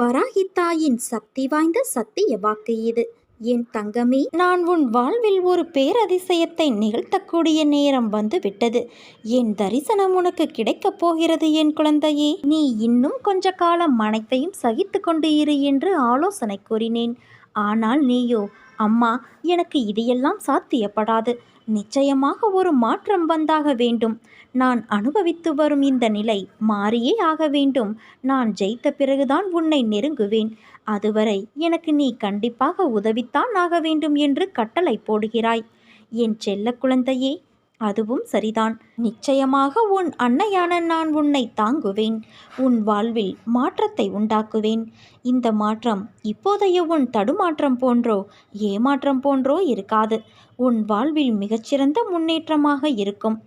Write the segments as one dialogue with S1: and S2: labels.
S1: வராகித்தாயின் சக்தி வாய்ந்த சத்திய வாக்கு இது. என் தங்கமே நான் உன் வாழ்வில் ஒரு பேரதிசயத்தை நிகழ்த்தக்கூடிய நேரம் வந்து விட்டது என் தரிசனம் உனக்கு கிடைக்கப் போகிறது என் குழந்தையே. நீ இன்னும் கொஞ்ச காலம் அனைத்தையும் சகித்து கொண்டு இரு என்று ஆலோசனை கூறினேன். ஆனால் நீயோ அம்மா எனக்கு இதையெல்லாம் சாத்தியப்படாது. நிச்சயமாக ஒரு மாற்றம் வந்தாக வேண்டும். நான் அனுபவித்து வரும் இந்த நிலை மாறியே ஆக வேண்டும். நான் ஜெயித்த பிறகுதான் உன்னை நெருங்குவேன். அதுவரை எனக்கு நீ கண்டிப்பாக உதவித்தான் ஆக வேண்டும் என்று கட்டளை போடுகிறாய். என் செல்ல குழந்தையே அதுவும் சரிதான். நிச்சயமாக உன் அன்னையான நான் உன்னை தாங்குவேன். உன் வாழ்வில் மாற்றத்தை உண்டாக்குவேன். இந்த மாற்றம் இப்போதைய உன் தடுமாற்றம் போன்றோ ஏமாற்றம் போன்றோ இருக்காது. உன் வாழ்வில் மிகச்சிறந்த முன்னேற்றமாக இருக்கும்.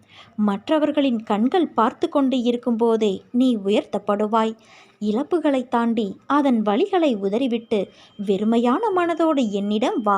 S1: மற்றவர்களின் கண்கள் பார்த்து கொண்டு இருக்கும்போதே நீ உயர்த்தப்படுவாய். இழப்புகளை தாண்டி அதன் வழிகளை உதறிவிட்டு வெறுமையான மனதோடு என்னிடம் வா.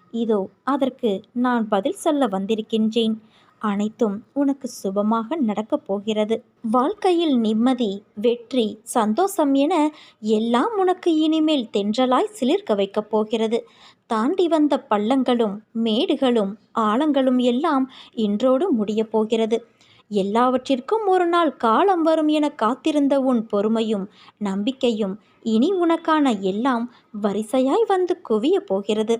S1: இதோ அதற்கு நான் பதில் சொல்ல வந்திருக்கின்றேன். அனைத்தும் உனக்கு சுபமாக நடக்கப் போகிறது. வாழ்க்கையில் நிம்மதி வெற்றி சந்தோஷம் என எல்லாம் உனக்கு இனிமேல் தென்றலாய் சிலிர்க்க வைக்கப் போகிறது. தாண்டி வந்த பள்ளங்களும் மேடுகளும் ஆழங்களும் எல்லாம் இன்றோடு முடியப் போகிறது. எல்லாவற்றிற்கும் ஒரு நாள் காலம் வரும் என காத்திருந்த உன் பொறுமையும் நம்பிக்கையும் இனி உனக்கான எல்லாம் வரிசையாய் வந்து குவியப் போகிறது.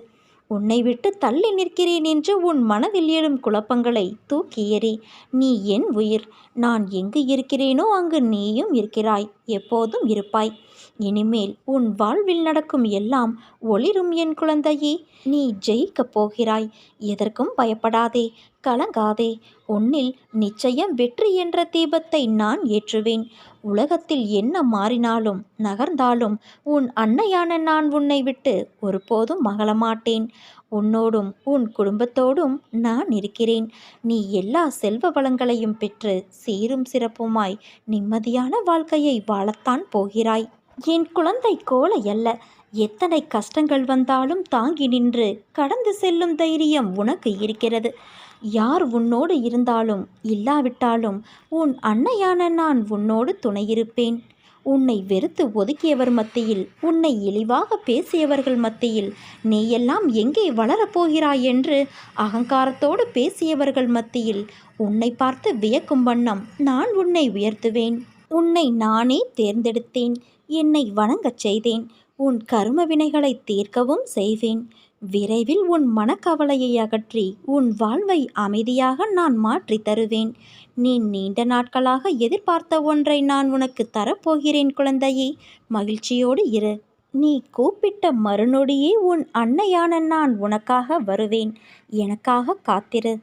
S1: உன்னை விட்டு தள்ளி நிற்கிறேன் என்று உன் மனதில் எழும் குழப்பங்களை தூக்கி எறி நீ என் உயிர். நான் எங்கு இருக்கிறேனோ அங்கு நீயும் இருக்கிறாய். எப்போதும் இருப்பாய். இனிமேல் உன் வாழ்வில் நடக்கும் எல்லாம் ஒளிரும் என் குழந்தையே. நீ ஜெயிக்கப் போகிறாய். எதற்கும் பயப்படாதே. கலங்காதே. உன்னில் நிச்சயம் வெற்றி என்ற தீபத்தை நான் ஏற்றுவேன். உலகத்தில் என்ன மாறினாலும் நகர்ந்தாலும் உன் அன்னையான நான் உன்னை விட்டு ஒருபோதும் மகளமாட்டேன் உன்னோடும் உன் குடும்பத்தோடும் நான் இருக்கிறேன். நீ எல்லா செல்வ வளங்களையும் பெற்று சீரும் சிறப்புமாய் நிம்மதியான வாழ்க்கையை வாழத்தான் போகிறாய். என் குழந்தை கோலை அல்ல. எத்தனை கஷ்டங்கள் வந்தாலும் தாங்கி நின்று கடந்து செல்லும் தைரியம் உனக்கு இருக்கிறது. யார் உன்னோடு இருந்தாலும் இல்லாவிட்டாலும் உன் அன்னையான நான் உன்னோடு துணையிருப்பேன் உன்னை வெறுத்து ஒதுக்கியவர் மத்தியில் உன்னை இழிவாக பேசியவர்கள் மத்தியில் நீ எல்லாம் எங்கே வளரப்போகிறாய் என்று அகங்காரத்தோடு பேசியவர்கள் மத்தியில் உன்னை பார்த்து வியக்கும் வண்ணம் நான் உன்னை உயர்த்துவேன். உன்னை நானே தேர்ந்தெடுத்தேன். என்னை வணங்கச் செய்தேன். உன் கரும வினைகளை தீர்க்கவும் செய்வேன். விரைவில் உன் மனக்கவலையை அகற்றி உன் வாழ்வை அமைதியாக நான் மாற்றி தருவேன். நீ நீண்ட நாட்களாக எதிர்பார்த்த ஒன்றை நான் உனக்கு தரப்போகிறேன் குழந்தையே. மகிழ்ச்சியோடு இரு. நீ கூப்பிட்ட மறுநொடியே உன் அன்னையான நான் உனக்காக வருவேன். எனக்காக காத்திரு.